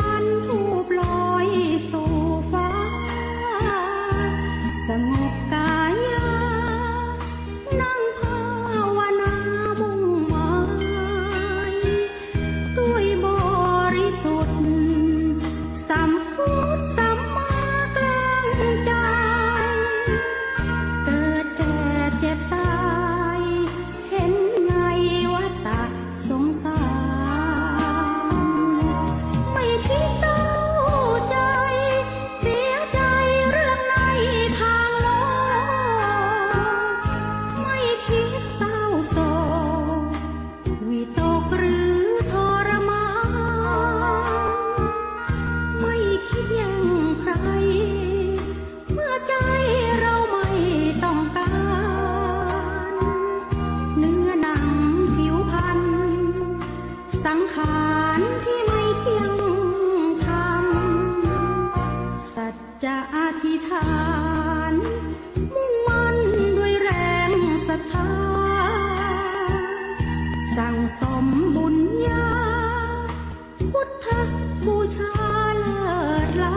Anh จะอธิษฐาน มุ่งมั่นด้วยแรงศรัทธา สั่งสมบุญญา พุทธบูชาเลิศล้า